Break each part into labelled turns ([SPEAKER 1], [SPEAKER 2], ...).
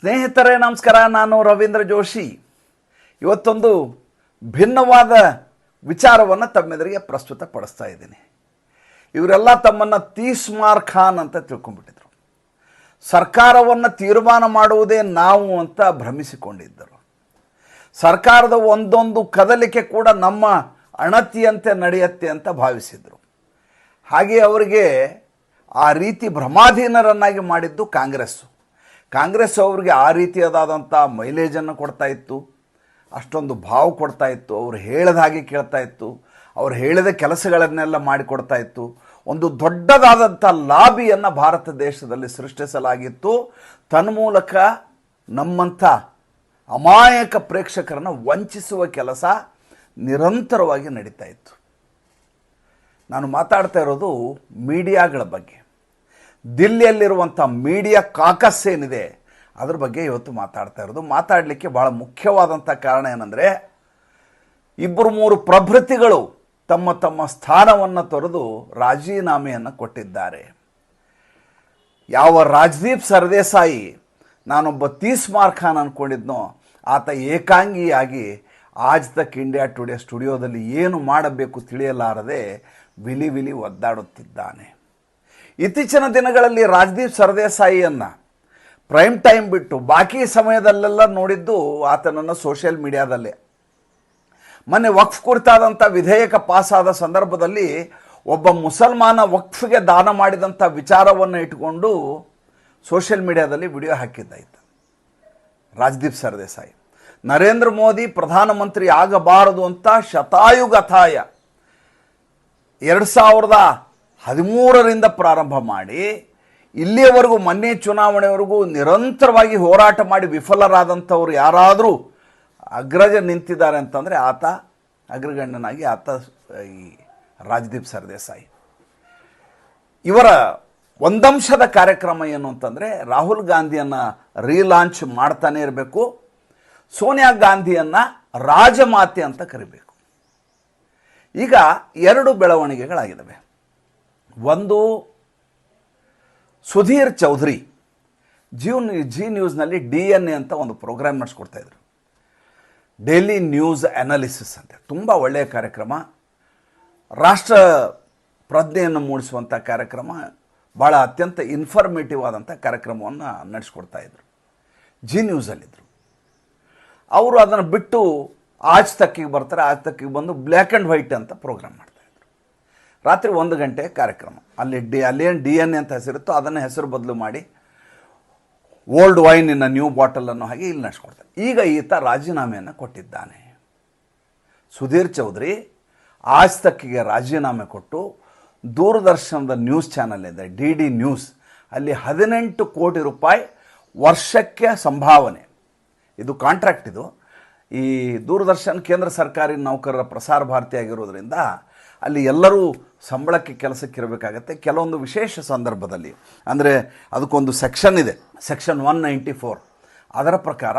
[SPEAKER 1] ಸ್ನೇಹಿತರೇ, ನಮಸ್ಕಾರ. ನಾನು ರವೀಂದ್ರ ಜೋಶಿ. ಇವತ್ತೊಂದು ಭಿನ್ನವಾದ ವಿಚಾರವನ್ನು ತಮ್ಮೆದುರಿಗೆ ಪ್ರಸ್ತುತಪಡಿಸ್ತಾ ಇದ್ದೀನಿ. ಇವರೆಲ್ಲ ತಮ್ಮನ್ನು ತೀಸ್ಮಾರ್ ಖಾನ್ ಅಂತ ತಿಳ್ಕೊಂಡ್ಬಿಟ್ಟಿದ್ರು. ಸರ್ಕಾರವನ್ನು ತೀರ್ಮಾನ ಮಾಡುವುದೇ ನಾವು ಅಂತ ಭ್ರಮಿಸಿಕೊಂಡಿದ್ದರು. ಸರ್ಕಾರದ ಒಂದೊಂದು ಕದಲಿಕೆ ಕೂಡ ನಮ್ಮ ಅಣತಿಯಂತೆ ನಡೆಯುತ್ತೆ ಅಂತ ಭಾವಿಸಿದರು. ಹಾಗೆ ಅವರಿಗೆ ಆ ರೀತಿ ಭ್ರಮಾಧೀನರನ್ನಾಗಿ ಮಾಡಿದ್ದು ಕಾಂಗ್ರೆಸ್ಸು. ಕಾಂಗ್ರೆಸ್ ಅವರಿಗೆ ಆ ರೀತಿಯಾದಂಥ ಮೈಲೇಜನ್ನು ಕೊಡ್ತಾ ಇತ್ತು, ಅಷ್ಟೊಂದು ಭಾವ ಕೊಡ್ತಾ ಇತ್ತು, ಅವ್ರು ಹೇಳದ ಹಾಗೆ ಕೇಳ್ತಾ ಇತ್ತು, ಅವ್ರು ಹೇಳಿದ ಕೆಲಸಗಳನ್ನೆಲ್ಲ ಮಾಡಿಕೊಡ್ತಾ ಇತ್ತು. ಒಂದು ದೊಡ್ಡದಾದಂಥ ಲಾಬಿಯನ್ನು ಭಾರತ ದೇಶದಲ್ಲಿ ಸೃಷ್ಟಿಸಲಾಗಿತ್ತು. ತನ್ಮೂಲಕ ನಮ್ಮಂಥ ಅಮಾಯಕ ಪ್ರೇಕ್ಷಕರನ್ನು ವಂಚಿಸುವ ಕೆಲಸ ನಿರಂತರವಾಗಿ ನಡೀತಾ ಇತ್ತು. ನಾನು ಮಾತಾಡ್ತಾ ಇರೋದು ಮೀಡಿಯಾಗಳ ಬಗ್ಗೆ. ದಿಲ್ಲಿಯಲ್ಲಿರುವಂಥ ಮೀಡಿಯಾ ಕಾಕಸ್ ಏನಿದೆ, ಅದ್ರ ಬಗ್ಗೆ ಇವತ್ತು ಮಾತಾಡ್ತಾ ಇರೋದು. ಮಾತಾಡಲಿಕ್ಕೆ ಭಾಳ ಮುಖ್ಯವಾದಂಥ ಕಾರಣ ಏನಂದರೆ ಇಬ್ಬರು ಮೂರು ಪ್ರಭೃತಿಗಳು ತಮ್ಮ ತಮ್ಮ ಸ್ಥಾನವನ್ನು ತೊರೆದು ರಾಜೀನಾಮೆಯನ್ನು ಕೊಟ್ಟಿದ್ದಾರೆ. ಯಾವ ರಾಜದೀಪ್ ಸರ್ದೇಸಾಯಿ, ನಾನೊಬ್ಬ ತೀಸ್ಮಾರ್ ಖಾನ್ ಅಂದ್ಕೊಂಡಿದ್ನೋ ಆತ ಏಕಾಂಗಿಯಾಗಿ ಆಜ್ ತಕ್ ಇಂಡಿಯಾ ಟುಡೇ ಸ್ಟುಡಿಯೋದಲ್ಲಿ ಏನು ಮಾಡಬೇಕು ತಿಳಿಯಲಾರದೆ ವಿಲಿ ವಿಲಿ ಒದ್ದಾಡುತ್ತಿದ್ದಾನೆ. ಇತ್ತೀಚಿನ ದಿನಗಳಲ್ಲಿ ರಾಜದೀಪ್ ಸರ್ದೇಸಾಯಿಯನ್ನು ಪ್ರೈಮ್ ಟೈಮ್ ಬಿಟ್ಟು ಬಾಕಿ ಸಮಯದಲ್ಲೆಲ್ಲ ನೋಡಿದ್ದು ಆತನನ್ನು ಸೋಷಿಯಲ್ ಮೀಡಿಯಾದಲ್ಲೇ. ಮೊನ್ನೆ ವಕ್ಫ್ ಕುರಿತಾದಂಥ ವಿಧೇಯಕ ಪಾಸಾದ ಸಂದರ್ಭದಲ್ಲಿ ಒಬ್ಬ ಮುಸಲ್ಮಾನ ವಕ್ಫ್ಗೆ ದಾನ ಮಾಡಿದಂಥ ವಿಚಾರವನ್ನು ಇಟ್ಟುಕೊಂಡು ಸೋಷಿಯಲ್ ಮೀಡಿಯಾದಲ್ಲಿ ವಿಡಿಯೋ ಹಾಕಿದ್ದಾಯಿತು. ರಾಜದೀಪ್ ಸರ್ದೇಸಾಯಿ, ನರೇಂದ್ರ ಮೋದಿ ಪ್ರಧಾನಮಂತ್ರಿ ಆಗಬಾರದು ಅಂತ ಶತಾಯುಗಥಾಯ ಎರಡು ಸಾವಿರದ ಹದಿಮೂರರಿಂದ ಪ್ರಾರಂಭ ಮಾಡಿ ಇಲ್ಲಿಯವರೆಗೂ ಮೊನ್ನೆ ಚುನಾವಣೆವರೆಗೂ ನಿರಂತರವಾಗಿ ಹೋರಾಟ ಮಾಡಿ ವಿಫಲರಾದಂಥವ್ರು ಯಾರಾದರೂ ಅಗ್ರಜ ನಿಂತಿದ್ದಾರೆ ಅಂತಂದರೆ ಆತ ಅಗ್ರಗಣ್ಯನಾಗಿ ಆತ, ಈ ರಾಜದೀಪ್ ಸರ್ದೇಸಾಯಿ. ಇವರ ಒಂದಂಶದ ಕಾರ್ಯಕ್ರಮ ಏನು ಅಂತಂದರೆ ರಾಹುಲ್ ಗಾಂಧಿಯನ್ನು ರೀಲಾಂಚ್ ಮಾಡ್ತಾನೆ ಇರಬೇಕು, ಸೋನಿಯಾ ಗಾಂಧಿಯನ್ನು ರಾಜಮಾತೆ ಅಂತ ಕರಿಬೇಕು. ಈಗ ಎರಡು ಬೆಳವಣಿಗೆಗಳಾಗಿದ್ದಾವೆ. ಒಂದು ಸುಧೀರ್ ಚೌಧರಿ ಜಿಯೋ ಜಿ ನ್ಯೂಸ್ನಲ್ಲಿ ಡಿ ಎನ್ ಎ ಅಂತ ಒಂದು ಪ್ರೋಗ್ರಾಮ್ ನಡೆಸ್ಕೊಡ್ತಾ ಇದ್ರು. ಡೈಲಿ ನ್ಯೂಸ್ ಅನಾಲಿಸಿಸ್ ಅಂತ. ತುಂಬ ಒಳ್ಳೆಯ ಕಾರ್ಯಕ್ರಮ. ರಾಷ್ಟ್ರ ಪ್ರಜ್ಞೆಯನ್ನು ಮೂಡಿಸುವಂಥ ಕಾರ್ಯಕ್ರಮ ಭಾಳ ಅತ್ಯಂತ ಇನ್ಫಾರ್ಮೇಟಿವ್ ಆದಂಥ ಕಾರ್ಯಕ್ರಮವನ್ನು ನಡೆಸ್ಕೊಡ್ತಾ ಇದ್ರು. ಜಿ ನ್ಯೂಸಲ್ಲಿದ್ದರು ಅವರು ಅದನ್ನು ಬಿಟ್ಟು ಆಜ್ ತಕ್ಕಿಗೆ ಬರ್ತಾರೆ, ಆಜ್ ತಕ್ಕಿಗೆ ಬಂದು ಬ್ಲ್ಯಾಕ್ ಆ್ಯಂಡ್ ವೈಟ್ ಅಂತ ಪ್ರೋಗ್ರಾಮ್ ಮಾಡ್ತಾಯಿದ್ರು ರಾತ್ರಿ ಒಂದು ಗಂಟೆ ಕಾರ್ಯಕ್ರಮ. ಅಲ್ಲಿ ಡಿ ಅಲ್ಲೇನು ಡಿ ಎನ್ ಎ ಅಂತ ಹೆಸರಿತ್ತು ಅದನ್ನು ಹೆಸರು ಬದಲು ಮಾಡಿ ಓಲ್ಡ್ ವೈನ್ ಇನ್ ನ್ಯೂ ಬಾಟಲನ್ನು ಹಾಗೆ ಇಲ್ಲಿ ನಡೆಸ್ಕೊಡ್ತಾರೆ. ಈಗ ಈತ ರಾಜೀನಾಮೆಯನ್ನು ಕೊಟ್ಟಿದ್ದಾನೆ. ಸುಧೀರ್ ಚೌಧರಿ ಆಜ್ ತಕ್ಕಿಗೆ ರಾಜೀನಾಮೆ ಕೊಟ್ಟು ದೂರದರ್ಶನದ ನ್ಯೂಸ್ ಚಾನಲ್ ಇದೆ, ಡಿ ಡಿ ನ್ಯೂಸ್ ಅಲ್ಲಿ ಹದಿನೆಂಟು ಕೋಟಿ ರೂಪಾಯಿ ವರ್ಷಕ್ಕೆ ಸಂಭಾವನೆ. ಇದು ಕಾಂಟ್ರಾಕ್ಟ್ ಇದು. ಈ ದೂರದರ್ಶನ್ ಕೇಂದ್ರ ಸರ್ಕಾರಿ ನೌಕರರ ಪ್ರಸಾರ ಭಾರತಿ ಆಗಿರೋದ್ರಿಂದ ಅಲ್ಲಿ ಎಲ್ಲರೂ ಸಂಬಳಕ್ಕೆ ಕೆಲಸಕ್ಕೆ ಇರಬೇಕಾಗತ್ತೆ ಕೆಲವೊಂದು ವಿಶೇಷ ಸಂದರ್ಭದಲ್ಲಿ. ಅಂದರೆ ಅದಕ್ಕೊಂದು ಸೆಕ್ಷನ್ ಇದೆ. Section one ninety four. ಅದರ ಪ್ರಕಾರ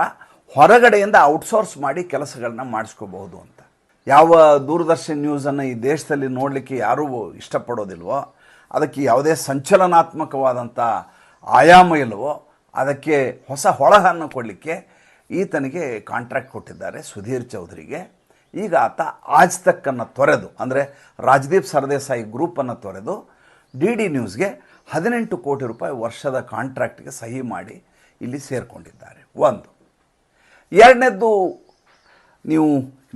[SPEAKER 1] ಹೊರಗಡೆಯಿಂದ ಔಟ್ಸೋರ್ಸ್ ಮಾಡಿ ಕೆಲಸಗಳನ್ನ ಮಾಡಿಸ್ಕೋಬಹುದು ಅಂತ. ಯಾವ ದೂರದರ್ಶನ್ ನ್ಯೂಸನ್ನು ಈ ದೇಶದಲ್ಲಿ ನೋಡಲಿಕ್ಕೆ ಯಾರೂ ಇಷ್ಟಪಡೋದಿಲ್ವೋ, ಅದಕ್ಕೆ ಯಾವುದೇ ಸಂಚಲನಾತ್ಮಕವಾದಂಥ ಆಯಾಮ ಇಲ್ಲವೋ, ಅದಕ್ಕೆ ಹೊಸ ಹೊಳಹನ್ನು ಕೊಡಲಿಕ್ಕೆ ಈತನಿಗೆ ಕಾಂಟ್ರಾಕ್ಟ್ ಕೊಟ್ಟಿದ್ದಾರೆ ಸುಧೀರ್ ಚೌಧರಿಗೆ. ಈಗ ಆತ ಆಜ್ ತಕ್ಕನ್ನು ತೊರೆದು, ಅಂದರೆ ರಾಜದೀಪ್ ಸರ್ದೇಸಾಯಿ ಗ್ರೂಪನ್ನು ತೊರೆದು ಡಿ ಡಿ ನ್ಯೂಸ್ಗೆ ಹದಿನೆಂಟು ಕೋಟಿ ರೂಪಾಯಿ ವರ್ಷದ ಕಾಂಟ್ರಾಕ್ಟ್ಗೆ ಸಹಿ ಮಾಡಿ ಇಲ್ಲಿ ಸೇರಿಕೊಂಡಿದ್ದಾರೆ. ಒಂದು. ಎರಡನೇದ್ದು ನೀವು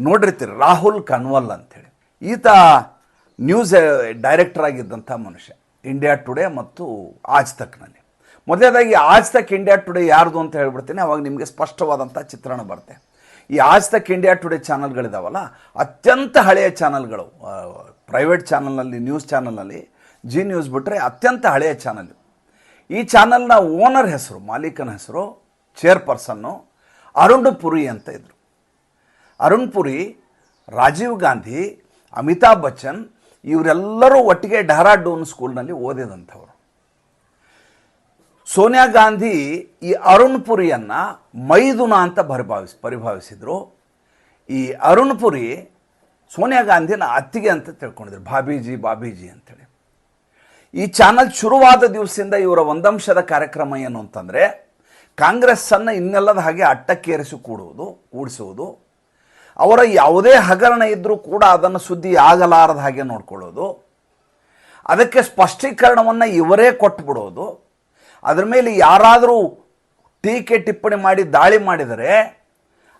[SPEAKER 1] ನೋಡಿರ್ತೀರಿ ರಾಹುಲ್ ಕನ್ವಲ್ ಅಂಥೇಳಿ ಈತ ನ್ಯೂಸ್ ಡೈರೆಕ್ಟರ್ ಆಗಿದ್ದಂಥ ಮನುಷ್ಯ ಇಂಡಿಯಾ ಟುಡೇ ಮತ್ತು ಆಜ್ ತಕ್ನಲ್ಲಿ ಮೊದಲನೇದಾಗಿ ಆಜ್ ತಕ್ ಇಂಡಿಯಾ ಟುಡೇ ಯಾರ್ದು ಅಂತ ಹೇಳ್ಬಿಡ್ತೀನಿ, ಅವಾಗ ನಿಮಗೆ ಸ್ಪಷ್ಟವಾದಂಥ ಚಿತ್ರಣ ಬರುತ್ತೆ. ಈ ಆಜ್ ತಕ್ ಇಂಡಿಯಾ ಟುಡೇ ಚಾನಲ್ಗಳಿದಾವಲ್ಲ, ಅತ್ಯಂತ ಹಳೆಯ ಚಾನಲ್ಗಳು ಪ್ರೈವೇಟ್ ಚಾನಲ್ನಲ್ಲಿ ನ್ಯೂಸ್ ಚಾನಲ್ನಲ್ಲಿ ಜಿ ನ್ಯೂಸ್ ಬಿಟ್ಟರೆ ಅತ್ಯಂತ ಹಳೆಯ ಚಾನಲ್ ಈ ಚಾನಲ್ನ ಓನರ್ ಹೆಸರು, ಮಾಲೀಕನ ಹೆಸರು ಚೇರ್ಪರ್ಸನ್ನು ಅರುಣ್ ಪುರಿ ಅಂತ ಇದ್ದರು ಅರುಣ್ ಪುರಿ, ರಾಜೀವ್ ಗಾಂಧಿ, ಅಮಿತಾಬ್ ಬಚ್ಚನ್, ಇವರೆಲ್ಲರೂ ಒಟ್ಟಿಗೆ ಡೆಹ್ರಾಡೂನ್ ಸ್ಕೂಲ್ನಲ್ಲಿ ಓದಿದಂಥವ್ರು. ಸೋನಿಯಾ ಗಾಂಧಿ ಈ ಅರುಣ್ ಪುರಿಯನ್ನು ಮೈದುನ ಅಂತ ಪರಿಭಾವಿಸಿ, ಪರಿಭಾವಿಸಿದರು. ಈ ಅರುಣ್ ಪುರಿ ಸೋನಿಯಾ ಗಾಂಧಿನ ಅತ್ತಿಗೆ ಅಂತ ತಿಳ್ಕೊಂಡಿದ್ರು. ಬಾಬೀಜಿ ಬಾಬೀಜಿ ಅಂತೇಳಿ. ಈ ಚಾನಲ್ ಶುರುವಾದ ದಿವಸದಿಂದ ಇವರ ಒಂದಂಶದ ಕಾರ್ಯಕ್ರಮ ಏನು ಅಂತಂದರೆ, ಕಾಂಗ್ರೆಸ್ಸನ್ನು ಇನ್ನೆಲ್ಲದ ಹಾಗೆ ಅಟ್ಟಕ್ಕೇರಿಸಿ ಕೂಡುವುದು, ಕೂಡಿಸುವುದು. ಅವರ ಯಾವುದೇ ಹಗರಣ ಇದ್ದರೂ ಕೂಡ ಅದನ್ನು ಸುದ್ದಿ ಆಗಲಾರದ ಹಾಗೆ ನೋಡ್ಕೊಳ್ಳೋದು. ಅದಕ್ಕೆ ಸ್ಪಷ್ಟೀಕರಣವನ್ನು ಇವರೇ ಕೊಟ್ಬಿಡೋದು. ಅದರ ಮೇಲೆ ಯಾರಾದರೂ ಟೀಕೆ ಟಿಪ್ಪಣಿ ಮಾಡಿ ದಾಳಿ ಮಾಡಿದರೆ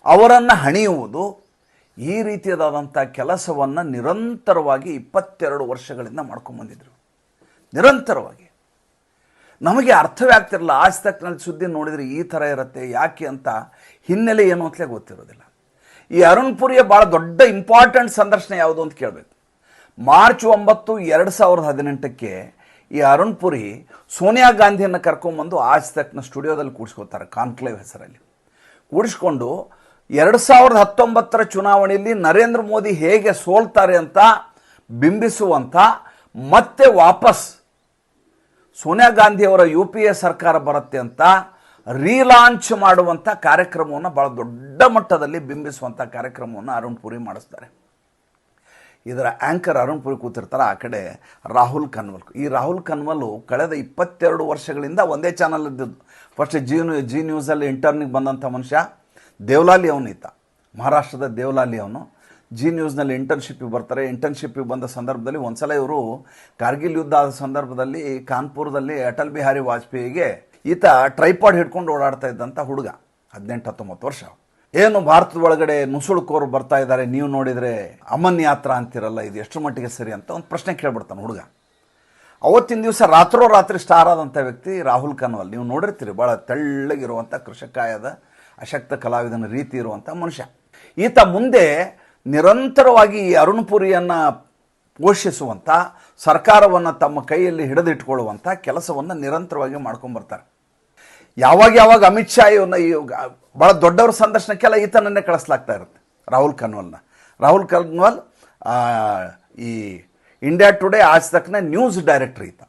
[SPEAKER 1] ಅವರನ್ನು ಹಣಿಯುವುದು ಈ ರೀತಿಯಾದಂಥ ಕೆಲಸವನ್ನು ನಿರಂತರವಾಗಿ ಇಪ್ಪತ್ತೆರಡು ವರ್ಷಗಳಿಂದ ಮಾಡ್ಕೊಂಬಂದಿದ್ರು ನಿರಂತರವಾಗಿ. ನಮಗೆ ಅರ್ಥವೇ ಆಗ್ತಿರಲ್ಲ ಆಜ್ ತಕ್ಕನಲ್ಲಿ ಸುದ್ದಿ ನೋಡಿದರೆ ಈ ಥರ ಇರುತ್ತೆ, ಯಾಕೆ ಅಂತ ಹಿನ್ನೆಲೆ ಏನು ಅಂತಲೇ ಗೊತ್ತಿರೋದಿಲ್ಲ. ಈ ಅರುಣ್ಪುರಿಯ ಭಾಳ ದೊಡ್ಡ ಇಂಪಾರ್ಟೆಂಟ್ ಸಂದರ್ಶನ ಯಾವುದು ಅಂತ ಕೇಳಬೇಕು. ಮಾರ್ಚ್ ಒಂಬತ್ತು, ಎರಡು ಸಾವಿರದ ಹದಿನೆಂಟಕ್ಕೆ ಈ ಅರುಣ್ ಪುರಿ ಸೋನಿಯಾ ಗಾಂಧಿಯನ್ನು ಕರ್ಕೊಂಬಂದು ಆಜ್ ತಕ್ಷಣ ಸ್ಟುಡಿಯೋದಲ್ಲಿ ಕೂಡಿಸ್ಕೋತಾರೆ, ಕಾನ್ಕ್ಲೇವ್ ಹೆಸರಲ್ಲಿ. ಕೂಡಿಸ್ಕೊಂಡು ಎರಡು ಸಾವಿರದ ಹತ್ತೊಂಬತ್ತರ ಚುನಾವಣೆಯಲ್ಲಿ ನರೇಂದ್ರ ಮೋದಿ ಹೇಗೆ ಸೋಲ್ತಾರೆ ಅಂತ ಬಿಂಬಿಸುವಂಥ ಮತ್ತೆ ವಾಪಸ್ ಸೋನಿಯಾ ಗಾಂಧಿಯವರ ಯು ಪಿ ಎ ಸರ್ಕಾರ ಬರುತ್ತೆ ಅಂತ ರೀಲಾಂಚ್ ಮಾಡುವಂಥ ಕಾರ್ಯಕ್ರಮವನ್ನು ಭಾಳ ದೊಡ್ಡ ಮಟ್ಟದಲ್ಲಿ ಬಿಂಬಿಸುವಂಥ ಕಾರ್ಯಕ್ರಮವನ್ನು ಅರುಣ್ ಪುರಿ ಮಾಡಿಸ್ತಾರೆ. ಇದರ ಆ್ಯಂಕರ್ ಅರುಣ್ ಪುರಿ ಕೂತಿರ್ತಾರೆ ಆ ಕಡೆ ರಾಹುಲ್ ಕನ್ವಲ್. ಈ ರಾಹುಲ್ ಕನ್ವಲು ಕಳೆದ ಇಪ್ಪತ್ತೆರಡು ವರ್ಷಗಳಿಂದ ಒಂದೇ ಚಾನಲ್ ಇದ್ದದ್ದು ಫಸ್ಟ್ ಜಿ ಜಿ ನ್ಯೂಸಲ್ಲಿ ಇಂಟರ್ನಿಗೆ ಬಂದಂಥ ಮನುಷ್ಯ ದೇವಲಾಲಿ ಅವನಿತ್ತ ಮಹಾರಾಷ್ಟ್ರದ ದೇವಲಾಲಿ ಅವನು. ಜಿ ನ್ಯೂಸ್ನಲ್ಲಿ ಇಂಟರ್ನ್ಶಿಪ್ಪಿಗೆ ಬರ್ತಾರೆ. ಇಂಟರ್ನ್ಶಿಪ್ಪಿಗೆ ಬಂದ ಸಂದರ್ಭದಲ್ಲಿ ಒಂದ್ಸಲ ಇವರು ಕಾರ್ಗಿಲ್ ಯುದ್ಧ ಆದ ಸಂದರ್ಭದಲ್ಲಿ ಕಾನ್ಪುರದಲ್ಲಿ ಅಟಲ್ ಬಿಹಾರಿ ವಾಜಪೇಯಿಗೆ ಈತ ಟ್ರೈಪಾಡ್ ಹಿಡ್ಕೊಂಡು ಓಡಾಡ್ತಾ ಇದ್ದಂಥ ಹುಡುಗ. ಹದಿನೆಂಟು ಹತ್ತೊಂಬತ್ತು ವರ್ಷ. ಏನು ಭಾರತದ ಒಳಗಡೆ ನುಸುಳುಕೋರು ಬರ್ತಾ ಇದ್ದಾರೆ, ನೀವು ನೋಡಿದರೆ ಅಮನ್ ಯಾತ್ರ ಅಂತಿರಲ್ಲ, ಇದು ಎಷ್ಟು ಮಟ್ಟಿಗೆ ಸರಿ ಅಂತ ಒಂದು ಪ್ರಶ್ನೆ ಕೇಳ್ಬಿಡ್ತಾನೆ ಹುಡುಗ. ಅವತ್ತಿನ ದಿವಸ ರಾತ್ರೋ ರಾತ್ರಿ ಸ್ಟಾರ್ ಆದಂಥ ವ್ಯಕ್ತಿ ರಾಹುಲ್ ಕನ್ವಲ್. ನೀವು ನೋಡಿರ್ತೀರಿ ಭಾಳ ತೆಳ್ಳಗಿರುವಂಥ ಕೃಷಕಾಯದ ಅಶಕ್ತ ಕಲಾವಿದನ ರೀತಿ ಇರುವಂಥ ಮನುಷ್ಯ. ಈತ ಮುಂದೆ ನಿರಂತರವಾಗಿ ಈ ಅರುಣ್ ಪುರಿಯನ್ನು ಪೋಷಿಸುವಂಥ ಸರ್ಕಾರವನ್ನು ತಮ್ಮ ಕೈಯಲ್ಲಿ ಹಿಡಿದಿಟ್ಕೊಳ್ಳುವಂಥ ಕೆಲಸವನ್ನು ನಿರಂತರವಾಗಿ ಮಾಡ್ಕೊಂಬರ್ತಾರೆ ಯಾವಾಗ ಯಾವಾಗ ಅಮಿತ್ ಶಾ ಇವನ್ನ ಈ ಭಾಳ ದೊಡ್ಡವ್ರ ಸಂದರ್ಶನಕ್ಕೆಲ್ಲ ಈತನನ್ನೇ ಕಳಿಸ್ಲಾಗ್ತಾ ಇರುತ್ತೆ. ರಾಹುಲ್ ಕನ್ವಲ್ನ. ರಾಹುಲ್ ಕನ್ವಲ್ ಈ ಇಂಡಿಯಾ ಟುಡೇ ಆಜ್ ತಕ್ನ ನ್ಯೂಸ್ ಡೈರೆಕ್ಟರ್ ಈತ.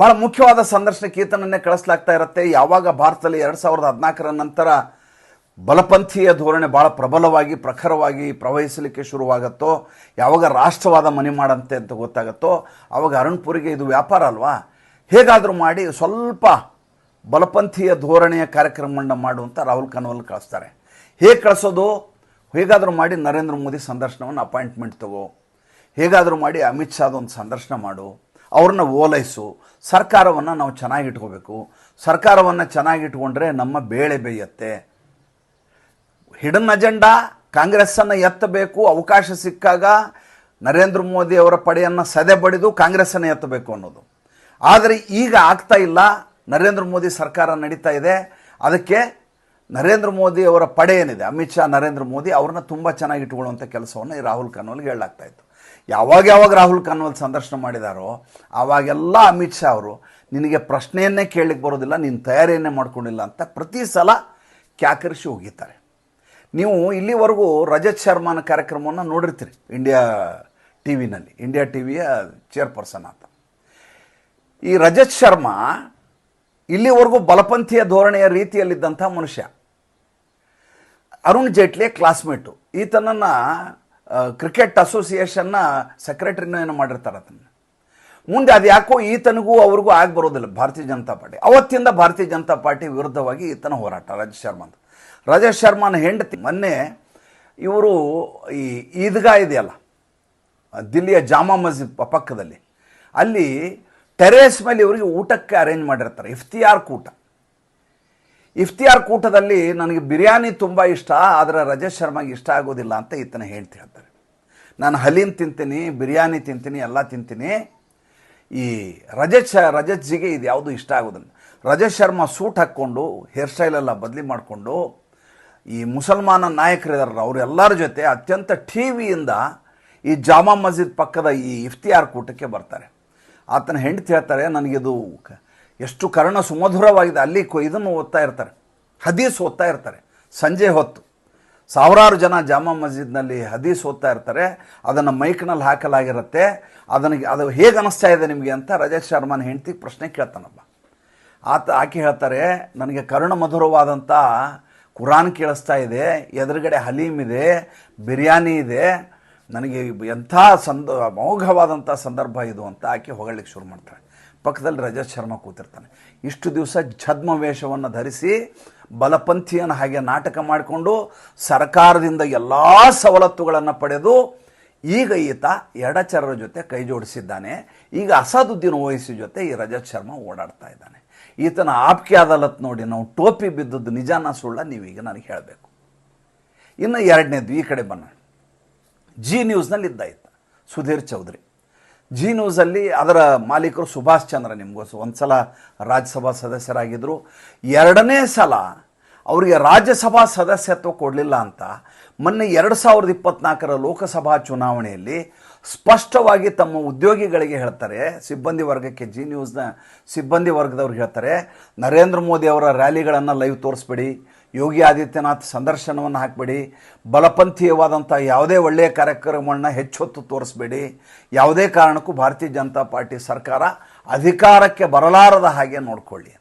[SPEAKER 1] ಭಾಳ ಮುಖ್ಯವಾದ ಸಂದರ್ಶನಕ್ಕೆ ಈತನನ್ನೇ ಕಳಿಸ್ಲಾಗ್ತಾ ಇರುತ್ತೆ. ಯಾವಾಗ ಭಾರತದಲ್ಲಿ ಎರಡು ಸಾವಿರದ ಹದಿನಾಲ್ಕರ ನಂತರ ಬಲಪಂಥೀಯ ಧೋರಣೆ ಭಾಳ ಪ್ರಬಲವಾಗಿ, ಪ್ರಖರವಾಗಿ ಪ್ರವಹಿಸಲಿಕ್ಕೆ ಶುರುವಾಗುತ್ತೋ, ಯಾವಾಗ ರಾಷ್ಟ್ರವಾದ ಮನೆ ಮಾಡಂತೆ ಅಂತ ಗೊತ್ತಾಗುತ್ತೋ ಆವಾಗ ಅರುಣ್ಪುರಿಗೆ ಇದು ವ್ಯಾಪಾರ ಅಲ್ವಾ? ಹೇಗಾದರೂ ಮಾಡಿ ಸ್ವಲ್ಪ ಬಲಪಂಥೀಯ ಧೋರಣೆಯ ಕಾರ್ಯಕ್ರಮವನ್ನು ಮಾಡುವಂಥ ರಾಹುಲ್ ಕನ್ವಲ್ ಕಳಿಸ್ತಾರೆ. ಹೇಗೆ ಕಳಿಸೋದು? ಹೇಗಾದರೂ ಮಾಡಿ ನರೇಂದ್ರ ಮೋದಿ ಸಂದರ್ಶನವನ್ನು ಅಪಾಯಿಂಟ್ಮೆಂಟ್ ತಗೋ. ಹೇಗಾದರೂ ಮಾಡಿ ಅಮಿತ್ ಶಾದ ಒಂದು ಸಂದರ್ಶನ ಮಾಡು. ಅವ್ರನ್ನ ಓಲೈಸು. ಸರ್ಕಾರವನ್ನು ನಾವು ಚೆನ್ನಾಗಿಟ್ಕೋಬೇಕು ಸರ್ಕಾರವನ್ನು ಚೆನ್ನಾಗಿಟ್ಕೊಂಡ್ರೆ ನಮ್ಮ ಬೇಳೆ ಬೇಯತ್ತೆ. Hidden agenda, ಕಾಂಗ್ರೆಸ್ಸನ್ನು ಎತ್ತಬೇಕು. ಅವಕಾಶ ಸಿಕ್ಕಾಗ ನರೇಂದ್ರ ಮೋದಿ ಅವರ ಪಡೆಯನ್ನು ಸದೆ ಬಡಿದು ಕಾಂಗ್ರೆಸ್ಸನ್ನು ಎತ್ತಬೇಕು ಅನ್ನೋದು. ಆದರೆ ಈಗ ಆಗ್ತಾ ಇಲ್ಲ. ನರೇಂದ್ರ ಮೋದಿ ಸರ್ಕಾರ ನಡೀತಾ ಇದೆ. ಅದಕ್ಕೆ ನರೇಂದ್ರ ಮೋದಿ ಅವರ ಪಡೆ ಏನಿದೆ? ಅಮಿತ್ ಶಾ, ನರೇಂದ್ರ ಮೋದಿ ಅವ್ರನ್ನ ತುಂಬ ಚೆನ್ನಾಗಿ ಇಟ್ಕೊಳ್ಳುವಂಥ ಕೆಲಸವನ್ನು ಈ ರಾಹುಲ್ ಕನ್ವಲ್ಗೆ ಹೇಳಲಾಗ್ತಾ ಇತ್ತು. ಯಾವಾಗ ಯಾವಾಗ ರಾಹುಲ್ ಕನ್ವಲ್ ಸಂದರ್ಶನ ಮಾಡಿದಾರೋ, ಆವಾಗೆಲ್ಲ ಅಮಿತ್ ಶಾ ಅವರು, ನಿನಗೆ ಪ್ರಶ್ನೆಯನ್ನೇ ಕೇಳಲಿಕ್ಕೆ ಬರೋದಿಲ್ಲ, ನೀನು ತಯಾರಿಯನ್ನೇ ಮಾಡ್ಕೊಂಡಿಲ್ಲ ಅಂತ ಪ್ರತಿ ಸಲ ಕ್ಯಾಕರಿಸಿ ಹೋಗಿದ್ದಾರೆ. ನೀವು ಇಲ್ಲಿವರೆಗೂ ರಜತ್ ಶರ್ಮಾನ ಕಾರ್ಯಕ್ರಮವನ್ನು ನೋಡಿರ್ತೀರಿ, ಇಂಡಿಯಾ ಟಿ ವಿನಲ್ಲಿ ಇಂಡಿಯಾ ಟಿ ವಿಯ ಚೇರ್ಪರ್ಸನ್ ಅಂತ ಈ ರಜತ್ ಶರ್ಮಾ ಇಲ್ಲಿವರೆಗೂ ಬಲಪಂಥೀಯ ಧೋರಣೆಯ ರೀತಿಯಲ್ಲಿದ್ದಂಥ ಮನುಷ್ಯ. ಅರುಣ್ ಜೇಟ್ಲಿಯ ಕ್ಲಾಸ್ಮೇಟು. ಈತನನ್ನು ಕ್ರಿಕೆಟ್ ಅಸೋಸಿಯೇಷನ್ನ ಸೆಕ್ರೆಟರಿನೂ ಏನು ಮಾಡಿರ್ತಾರೆ ಅದನ್ನ. ಮುಂದೆ ಅದು ಯಾಕೋ ಈತನಿಗೂ ಅವ್ರಿಗೂ ಆಗಿ ಬರೋದಿಲ್ಲ. ಭಾರತೀಯ ಜನತಾ ಪಾರ್ಟಿ. ಅವತ್ತಿಂದ ಭಾರತೀಯ ಜನತಾ ಪಾರ್ಟಿ ವಿರುದ್ಧವಾಗಿ ಈತನ ಹೋರಾಟ, ರಾಜೇಶ್ ಶರ್ಮಾ ಅಂತ. ಶರ್ಮನ ಶರ್ಮಾನ ಹೆಂಡತಿ ಮೊನ್ನೆ ಇವರು ಈ ಈದ್ಗಾ ಇದೆಯಲ್ಲ, ದಿಲ್ಲಿಯ ಜಾಮಾ ಮಸ್ಜಿದ್ ಪಕ್ಕದಲ್ಲಿ. ಅಲ್ಲಿ ಟೆರೇಸ್ ಮೇಲೆ ಇವರಿಗೆ ಊಟಕ್ಕೆ ಅರೇಂಜ್ ಮಾಡಿರ್ತಾರೆ. ಇಫ್ತಿಯಾರ್ ಕೂಟ. ಇಫ್ತಿಯಾರ್ ಕೂಟದಲ್ಲಿ ನನಗೆ ಬಿರಿಯಾನಿ ತುಂಬ ಇಷ್ಟ, ಆದರೆ ರಜತ್ ಶರ್ಮಾಗೆ ಇಷ್ಟ ಆಗೋದಿಲ್ಲ ಅಂತ ಈತನ ಹೇಳ್ತಿ ಹೇಳ್ತಾರೆ ನಾನು ಹಲೀಮ್ ತಿಂತೀನಿ, ಬಿರಿಯಾನಿ ತಿಂತೀನಿ, ಎಲ್ಲ ತಿಂತೀನಿ. ಈ ರಜತ್ ಶ ರಜತ್ಜಿಗೆ ಇದು ಯಾವುದು ಇಷ್ಟ ಆಗೋದಿಲ್ಲ. ರಜತ್ ಶರ್ಮಾ ಸೂಟ್ ಹಾಕ್ಕೊಂಡು ಹೇರ್ ಸ್ಟೈಲೆಲ್ಲ ಬದಲಿ ಮಾಡಿಕೊಂಡು, ಈ ಮುಸಲ್ಮಾನ ನಾಯಕರಿದಾರಲ್ಲ, ಅವರೆಲ್ಲರ ಜೊತೆ ಅತ್ಯಂತ ಟಿ ವಿಯಿಂದ ಈ ಜಾಮಾ ಮಸ್ಜಿದ್ ಪಕ್ಕದ ಈ ಇಫ್ತಿಯಾರ್ ಕೂಟಕ್ಕೆ ಬರ್ತಾರೆ. ಆತನ ಹೆಂಡತಿ ಹೇಳ್ತಾರೆ, ನನಗಿದು ಎಷ್ಟು ಕರ್ಣ ಸುಮಧುರವಾಗಿದೆ. ಅಲ್ಲಿ ಇದನ್ನು ಓದ್ತಾ ಇರ್ತಾರೆ. ಹದೀಸ್ ಓದ್ತಾ ಇರ್ತಾರೆ. ಸಂಜೆ ಹೊತ್ತು. ಸಾವಿರಾರು ಜನ ಜಾಮಾ ಮಸ್ಜಿದ್ನಲ್ಲಿ ಹದೀಸ್ ಓದ್ತಾ ಇರ್ತಾರೆ. ಅದನ್ನು ಮೈಕ್ನಲ್ಲಿ ಹಾಕಲಾಗಿರುತ್ತೆ. ಅದನ್ನು ಅದು ಹೇಗೆ ಅನಿಸ್ತಾ ಇದೆ ನಿಮಗೆ ಅಂತ ರಜತ್ ಶರ್ಮನ ಹೆಂಡತಿ ಪ್ರಶ್ನೆ ಕೇಳ್ತಾನಪ್ಪ. ಆತ, ಆಕೆ ಹೇಳ್ತಾರೆ, ನನಗೆ ಕರುಣ ಮಧುರವಾದಂಥ ಕುರಾನ್ ಕೇಳಿಸ್ತಾ ಇದೆ. ಎದುರುಗಡೆ ಹಲೀಮ್ ಇದೆ, ಬಿರಿಯಾನಿ ಇದೆ. ನನಗೆ ಎಂಥ ಸಂದ, ಅಮೋಘವಾದಂಥ ಸಂದರ್ಭ ಇದು ಅಂತ ಆಕೆ ಹೊಗಳಲಿಕ್ಕೆ ಶುರು ಮಾಡ್ತಾಳೆ. ಪಕ್ಕದಲ್ಲಿ ರಜತ್ ಶರ್ಮಾ ಕೂತಿರ್ತಾನೆ. ಇಷ್ಟು ದಿವಸ ಛದ್ಮ ವೇಷವನ್ನು ಧರಿಸಿ ಬಲಪಂಥೀಯನ ಹಾಗೆ ನಾಟಕ ಮಾಡಿಕೊಂಡು ಸರ್ಕಾರದಿಂದ ಎಲ್ಲ ಸವಲತ್ತುಗಳನ್ನು ಪಡೆದು ಈಗ ಈತ ಎಡಚರರ ಜೊತೆ ಕೈ ಜೋಡಿಸಿದ್ದಾನೆ. ಈಗ ಅಸಾದುದ್ದೀನ್ ಓವೈಸಿ ಜೊತೆ ಈ ರಜತ್ ಶರ್ಮಾ ಓಡಾಡ್ತಾ ಇದ್ದಾನೆ. ಈತನ ಆಪ್ಕೆ ಅದಾಲತ್ ನೋಡಿ ನಾವು ಟೋಪಿ ಬಿದ್ದದ್ದು ನಿಜಾನ ಸುಳ್ಳ ನೀವೀಗ ನನಗೆ ಹೇಳಬೇಕು. ಇನ್ನು ಎರಡನೇದು ಈ ಕಡೆ ಬನ್ನ ಜಿ ನ್ಯೂಸ್ನಲ್ಲಿ ಇದ್ದ. ಇತ್ತು ಸುಧೀರ್ ಚೌಧರಿ. ಜಿ ನ್ಯೂಸಲ್ಲಿ ಅದರ ಮಾಲೀಕರು ಸುಭಾಷ್ ಚಂದ್ರ ನಿಮಗೋಸ್ ಒಂದು ಸಲ ರಾಜ್ಯಸಭಾ ಸದಸ್ಯರಾಗಿದ್ದರು ಎರಡನೇ ಸಲ ಅವರಿಗೆ ರಾಜ್ಯಸಭಾ ಸದಸ್ಯತ್ವ ಕೊಡಲಿಲ್ಲ ಅಂತ ಮೊನ್ನೆ ಎರಡು ಸಾವಿರದ ಇಪ್ಪತ್ನಾಲ್ಕರ ಲೋಕಸಭಾ ಚುನಾವಣೆಯಲ್ಲಿ ಸ್ಪಷ್ಟವಾಗಿ ತಮ್ಮ ಉದ್ಯೋಗಿಗಳಿಗೆ ಹೇಳ್ತಾರೆ. ಸಿಬ್ಬಂದಿ ವರ್ಗಕ್ಕೆ ಜಿ ನ್ಯೂಸ್ನ ಸಿಬ್ಬಂದಿ ವರ್ಗದವ್ರಿಗೆ ಹೇಳ್ತಾರೆ, ನರೇಂದ್ರ ಮೋದಿ ಅವರ ರ್ಯಾಲಿಗಳನ್ನು ಲೈವ್ ತೋರಿಸ್ಬೇಡಿ. ಯೋಗಿ ಆದಿತ್ಯನಾಥ್ ಸಂದರ್ಶನವನ್ನು ಹಾಕಬೇಡಿ. ಬಲಪಂಥೀಯವಾದಂಥ ಯಾವುದೇ ಒಳ್ಳೆಯ ಕಾರ್ಯಕ್ರಮವನ್ನು ಹೆಚ್ಚೊತ್ತು ತೋರಿಸ್ಬೇಡಿ. ಯಾವುದೇ ಕಾರಣಕ್ಕೂ ಭಾರತೀಯ ಜನತಾ ಪಾರ್ಟಿ ಸರ್ಕಾರ ಅಧಿಕಾರಕ್ಕೆ ಬರಲಾರದ ಹಾಗೆ ನೋಡಿಕೊಳ್ಳಿ.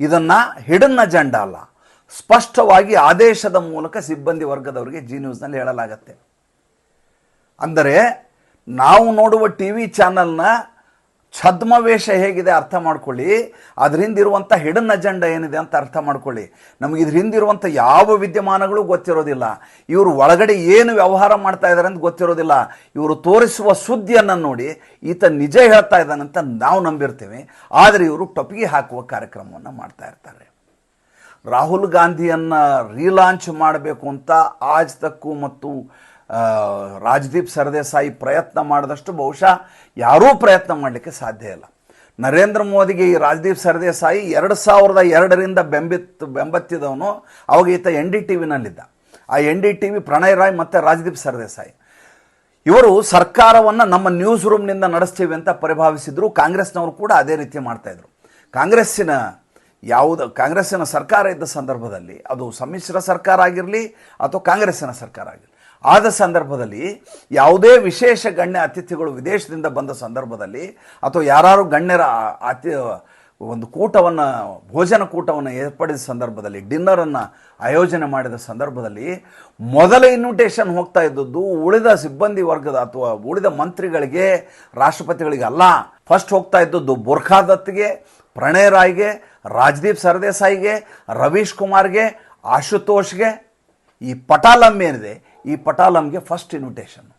[SPEAKER 1] ಇದನ್ನು ಹಿಡನ್ ಅಜೆಂಡಾ ಅಲ್ಲ, ಸ್ಪಷ್ಟವಾಗಿ ಆದೇಶದ ಮೂಲಕ ಸಿಬ್ಬಂದಿ ವರ್ಗದವರಿಗೆ ಜಿ ನ್ಯೂಸ್ನಲ್ಲಿ ಹೇಳಲಾಗತ್ತೆ. ಅಂದರೆ ನಾವು ನೋಡುವ ಟಿ ವಿ ಚಾನಲ್ನ ಛದ್ಮವೇಷ ಹೇಗಿದೆ ಅರ್ಥ ಮಾಡ್ಕೊಳ್ಳಿ. ಅದರಿಂದ ಇರುವಂಥ ಹಿಡನ್ ಅಜೆಂಡ ಏನಿದೆ ಅಂತ ಅರ್ಥ ಮಾಡ್ಕೊಳ್ಳಿ. ನಮಗೆ ಇದರಿಂದಿರುವಂಥ ಯಾವ ವಿದ್ಯಮಾನಗಳು ಗೊತ್ತಿರೋದಿಲ್ಲ. ಇವರು ಒಳಗಡೆ ಏನು ವ್ಯವಹಾರ ಮಾಡ್ತಾ ಇದ್ದಾರೆ ಅಂತ ಗೊತ್ತಿರೋದಿಲ್ಲ. ಇವರು ತೋರಿಸುವ ಸುದ್ದಿಯನ್ನು ನೋಡಿ ಈತ ನಿಜ ಹೇಳ್ತಾ ಇದ್ದಾನಂತ ನಾವು ನಂಬಿರ್ತೀವಿ. ಆದರೆ ಇವರು ಟೊಪಿಗೆ ಹಾಕುವ ಕಾರ್ಯಕ್ರಮವನ್ನು ಮಾಡ್ತಾ ಇರ್ತಾರೆ. ರಾಹುಲ್ ಗಾಂಧಿಯನ್ನು ರೀಲಾಂಚ್ ಮಾಡಬೇಕು ಅಂತ ಆಜ್ ತಕ್ಕು ಮತ್ತು ರಾಜ್ದೀಪ್ ಸರ್ದೇಸಾಯಿ ಪ್ರಯತ್ನ ಮಾಡಿದಷ್ಟು ಬಹುಶಃ ಯಾರೂ ಪ್ರಯತ್ನ ಮಾಡಲಿಕ್ಕೆ ಸಾಧ್ಯ ಇಲ್ಲ. ನರೇಂದ್ರ ಮೋದಿಗೆ ಈ ರಾಜದೀಪ್ ಸರ್ದೇಸಾಯಿ ಎರಡು ಸಾವಿರದ ಎರಡರಿಂದ ಬೆಂಬಿತ್ ಬೆಂಬತ್ತಿದವನು ಅವಾಗ ಈತ ಎನ್ ಡಿ ಟಿ ವಿನಲ್ಲಿದ್ದ. ಆ N D T V Pranoy Roy ಮತ್ತು ರಾಜದೀಪ್ ಸರ್ದೇಸಾಯಿ ಇವರು ಸರ್ಕಾರವನ್ನು ನಮ್ಮ ನ್ಯೂಸ್ ರೂಮ್ನಿಂದ ನಡೆಸ್ತೀವಿ ಅಂತ ಪರಿಭಾವಿಸಿದ್ರು. ಕಾಂಗ್ರೆಸ್ನವರು ಕೂಡ ಅದೇ ರೀತಿ ಮಾಡ್ತಾಯಿದ್ರು ಕಾಂಗ್ರೆಸ್ಸಿನ ಯಾವುದು, ಕಾಂಗ್ರೆಸ್ಸಿನ ಸರ್ಕಾರ ಇದ್ದ ಸಂದರ್ಭದಲ್ಲಿ ಅದು ಸಮ್ಮಿಶ್ರ ಸರ್ಕಾರ ಆಗಿರಲಿ ಅಥವಾ ಕಾಂಗ್ರೆಸ್ಸಿನ ಸರ್ಕಾರ ಆಗಿರಲಿ. ಆದ ಸಂದರ್ಭದಲ್ಲಿ ಯಾವುದೇ ವಿಶೇಷ ಗಣ್ಯ ಅತಿಥಿಗಳು ವಿದೇಶದಿಂದ ಬಂದ ಸಂದರ್ಭದಲ್ಲಿ ಅಥವಾ ಯಾರು ಗಣ್ಯರ ಅತಿ ಒಂದು ಕೂಟವನ್ನು, ಭೋಜನ ಕೂಟವನ್ನು ಏರ್ಪಡಿಸಿದ ಸಂದರ್ಭದಲ್ಲಿ ಡಿನ್ನರನ್ನು ಆಯೋಜನೆ ಮಾಡಿದ ಸಂದರ್ಭದಲ್ಲಿ ಮೊದಲ ಇನ್ವಿಟೇಷನ್ ಹೋಗ್ತಾ ಇದ್ದದ್ದು ಉಳಿದ ಸಿಬ್ಬಂದಿ ವರ್ಗದ ಅಥವಾ ಉಳಿದ ಮಂತ್ರಿಗಳಿಗೆ ರಾಷ್ಟ್ರಪತಿಗಳಿಗೆ ಅಲ್ಲ ಫಸ್ಟ್ ಹೋಗ್ತಾ ಇದ್ದದ್ದು ಬುರ್ಖಾ ದತ್ಗೆ, ಪ್ರಣಯ್ ರಾಯ್ಗೆ, ರಾಜ್ದೀಪ್ ಸರ್ದೇಸಾಯಿಗೆ, ರವೀಶ್ ಕುಮಾರ್ಗೆ, ಆಶುತೋಷ್ಗೆ. ಈ ಪಟಾಲಂ ಏನಿದೆ ಈ ಪಟಾಲಂಗೆ ಫಸ್ಟ್ ಇನ್ವಿಟೇಷನ್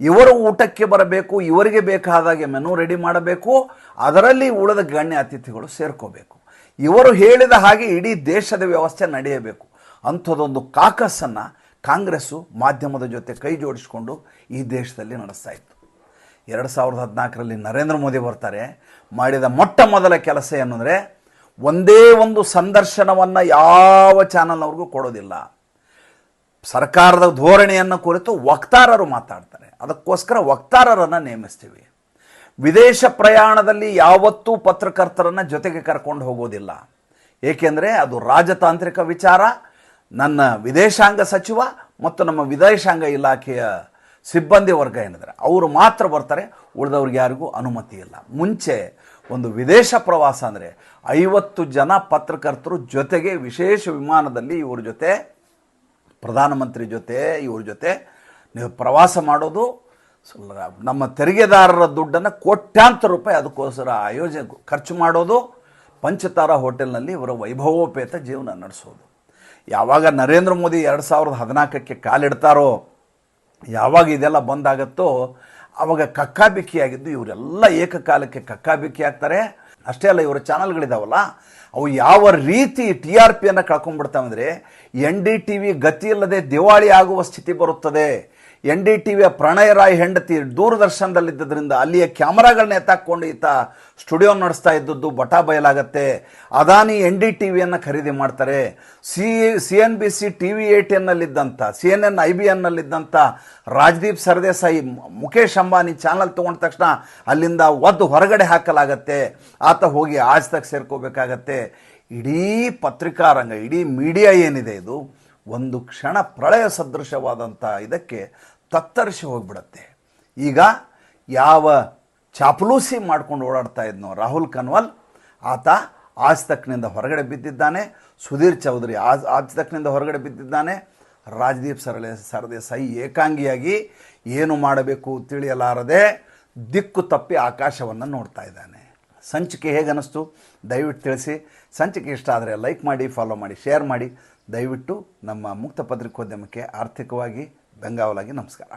[SPEAKER 1] ಇವರು ಊಟಕ್ಕೆ ಬರಬೇಕು, ಇವರಿಗೆ ಬೇಕಾದಾಗೆ ಮೆನು ರೆಡಿ ಮಾಡಬೇಕು, ಅದರಲ್ಲಿ ಉಳಿದ ಗಣ್ಯ ಅತಿಥಿಗಳು ಸೇರ್ಕೋಬೇಕು. ಇವರು ಹೇಳಿದ ಹಾಗೆ ಇಡೀ ದೇಶದ ವ್ಯವಸ್ಥೆ ನಡೆಯಬೇಕು. ಅಂಥದ್ದೊಂದು ಕಾಕಸ್ಸನ್ನು ಕಾಂಗ್ರೆಸ್ಸು ಮಾಧ್ಯಮದ ಜೊತೆ ಕೈ ಜೋಡಿಸಿಕೊಂಡು ಈ ದೇಶದಲ್ಲಿ ನಡೆಸ್ತಾ ಇತ್ತು. ಎರಡು ಸಾವಿರದ ಹದಿನಾಲ್ಕರಲ್ಲಿ ನರೇಂದ್ರ ಮೋದಿ ಬರ್ತಾರೆ. ಮಾಡಿದ ಮೊಟ್ಟ ಮೊದಲ ಕೆಲಸ ಏನಂದರೆ, ಒಂದೇ ಒಂದು ಸಂದರ್ಶನವನ್ನು ಯಾವ ಚಾನಲ್ನವ್ರಿಗೂ ಕೊಡೋದಿಲ್ಲ. ಸರ್ಕಾರದ ಧೋರಣೆಯನ್ನು ಕುರಿತು ವಕ್ತಾರರು ಮಾತಾಡ್ತಾರೆ. ಅದಕ್ಕೋಸ್ಕರ ವಕ್ತಾರರನ್ನು ನೇಮಿಸ್ತೀವಿ. ವಿದೇಶ ಪ್ರಯಾಣದಲ್ಲಿ ಯಾವತ್ತೂ ಪತ್ರಕರ್ತರನ್ನು ಜೊತೆಗೆ ಕರ್ಕೊಂಡು ಹೋಗೋದಿಲ್ಲ. ಏಕೆಂದರೆ ಅದು ರಾಜತಾಂತ್ರಿಕ ವಿಚಾರ. ನನ್ನ ವಿದೇಶಾಂಗ ಸಚಿವ ಮತ್ತು ನಮ್ಮ ವಿದೇಶಾಂಗ ಇಲಾಖೆಯ ಸಿಬ್ಬಂದಿ ವರ್ಗ ಏನಿದ್ದಾರೆ, ಅವರು ಮಾತ್ರ ಬರ್ತಾರೆ. ಉಳಿದವ್ರಿಗೆ ಯಾರಿಗೂ ಅನುಮತಿ ಇಲ್ಲ. ಮುಂಚೆ ಒಂದು ವಿದೇಶ ಪ್ರವಾಸ ಅಂದರೆ ಐವತ್ತು ಜನ ಪತ್ರಕರ್ತರು ಜೊತೆಗೆ ವಿಶೇಷ ವಿಮಾನದಲ್ಲಿ ಇವ್ರ ಜೊತೆ ಪ್ರಧಾನಮಂತ್ರಿ ಜೊತೆ, ಇವ್ರ ಜೊತೆ ನೀವು ಪ್ರವಾಸ ಮಾಡೋದು, ನಮ್ಮ ತೆರಿಗೆದಾರರ ದುಡ್ಡನ್ನು ಕೋಟ್ಯಾಂತರ ರೂಪಾಯಿ ಅದಕ್ಕೋಸ್ಕರ ಆಯೋಜನೆ ಖರ್ಚು ಮಾಡೋದು, ಪಂಚತಾರ ಹೋಟೆಲ್ನಲ್ಲಿ ಇವರ ವೈಭವೋಪೇತ ಜೀವನ ನಡೆಸೋದು. ಯಾವಾಗ ನರೇಂದ್ರ ಮೋದಿ ಎರಡು ಸಾವಿರದ ಹದಿನಾಲ್ಕಕ್ಕೆ ಕಾಲಿಡ್ತಾರೋ ಯಾವಾಗ ಇದೆಲ್ಲ ಬಂದಾಗತ್ತೋ ಆವಾಗ ಕಕ್ಕಾಬಿಕ್ಕಿಯಾಗಿದ್ದು ಇವರೆಲ್ಲ ಏಕಕಾಲಕ್ಕೆ ಕಕ್ಕಾಬಿಕ್ಕಿ ಆಗ್ತಾರೆ ಅಷ್ಟೇ ಅಲ್ಲ, ಇವರ ಚಾನಲ್ಗಳಿದಾವಲ್ಲ, ಅವು ಯಾವ ರೀತಿ ಟಿ ಆರ್ ಪಿಯನ್ನು ಕಳ್ಕೊಂಡ್ಬಿಡ್ತಾವಂದರೆ, ಎನ್ ಡಿ ಟಿ ವಿ ಗತಿ ಇಲ್ಲದೆ ದಿವಾಳಿ ಆಗುವ ಸ್ಥಿತಿ ಬರುತ್ತದೆ. ಎನ್ ಡಿ ಟಿ ವಿಯ ಪ್ರಣಯ ರಾಯ್ ಹೆಂಡತಿ ದೂರದರ್ಶನದಲ್ಲಿದ್ದರಿಂದ ಅಲ್ಲಿಯ ಕ್ಯಾಮರಾಗಳನ್ನ ಎತ್ತಾಕೊಂಡು ಈತ ಸ್ಟುಡಿಯೋ ನಡೆಸ್ತಾ ಇದ್ದದ್ದು ಬಟಾ ಬಯಲಾಗತ್ತೆ. ಅದಾನಿ ಎನ್ ಡಿ ಟಿ ವಿಯನ್ನು ಖರೀದಿ ಮಾಡ್ತಾರೆ. C C N B C T V ಎನ್ನಲ್ಲಿದ್ದಂಥ C N N I B ಎನ್ನಲ್ಲಿದ್ದಂಥ Rajdeep Sardesai, Mukesh Ambani channel ತೊಗೊಂಡ ತಕ್ಷಣ ಅಲ್ಲಿಂದ ಒದ್ದು ಹೊರಗಡೆ ಹಾಕಲಾಗತ್ತೆ. ಆತ ಹೋಗಿ ಆಜ್ ತಕ್ ಸೇರ್ಕೋಬೇಕಾಗತ್ತೆ. ಇಡೀ ಪತ್ರಿಕಾರಂಗ, ಇಡೀ ಮೀಡಿಯಾ ಏನಿದೆ ಇದು? ಒಂದು ಕ್ಷಣ ಪ್ರಳಯ ಸದೃಶವಾದಂಥ ಇದಕ್ಕೆ ತತ್ತರಿಸಿ ಹೋಗ್ಬಿಡತ್ತೆ. ಈಗ ಯಾವ ಚಾಪಲೂಸಿ ಮಾಡ್ಕೊಂಡು ಓಡಾಡ್ತಾ ಇದ್ನೋ ರಾಹುಲ್ ಕನ್ವಾಲ್, ಆತ ಆಜ್ ತಕ್ನಿಂದ ಹೊರಗಡೆ ಬಿದ್ದಿದ್ದಾನೆ. ಸುಧೀರ್ ಚೌಧರಿ ಆಜ್ ಆಜ್ ತಕ್ನಿಂದ ಹೊರಗಡೆ ಬಿದ್ದಿದ್ದಾನೆ. ರಾಜದೀಪ್ ಸರಳೆ ಸರ್ದೇಸಾಯಿ ಏಕಾಂಗಿಯಾಗಿ ಏನು ಮಾಡಬೇಕು ತಿಳಿಯಲಾರದೆ ದಿಕ್ಕು ತಪ್ಪಿ ಆಕಾಶವನ್ನು ನೋಡ್ತಾ ಇದ್ದಾನೆ. ಸಂಚಿಕೆ ಹೇಗೆ ಅನ್ನಿಸ್ತು ದಯವಿಟ್ಟು ತಿಳಿಸಿ. ಸಂಚಿಕೆ ಇಷ್ಟ ಆದರೆ ಲೈಕ್ ಮಾಡಿ, ಫಾಲೋ ಮಾಡಿ, ಶೇರ್ ಮಾಡಿ. ದಯವಿಟ್ಟು ನಮ್ಮ ಮುಕ್ತ ಪತ್ರಿಕೋದ್ಯಮಕ್ಕೆ ಆರ್ಥಿಕವಾಗಿ ಬೆಂಗಾವಲಾಗಿ ನಮಸ್ಕಾರ.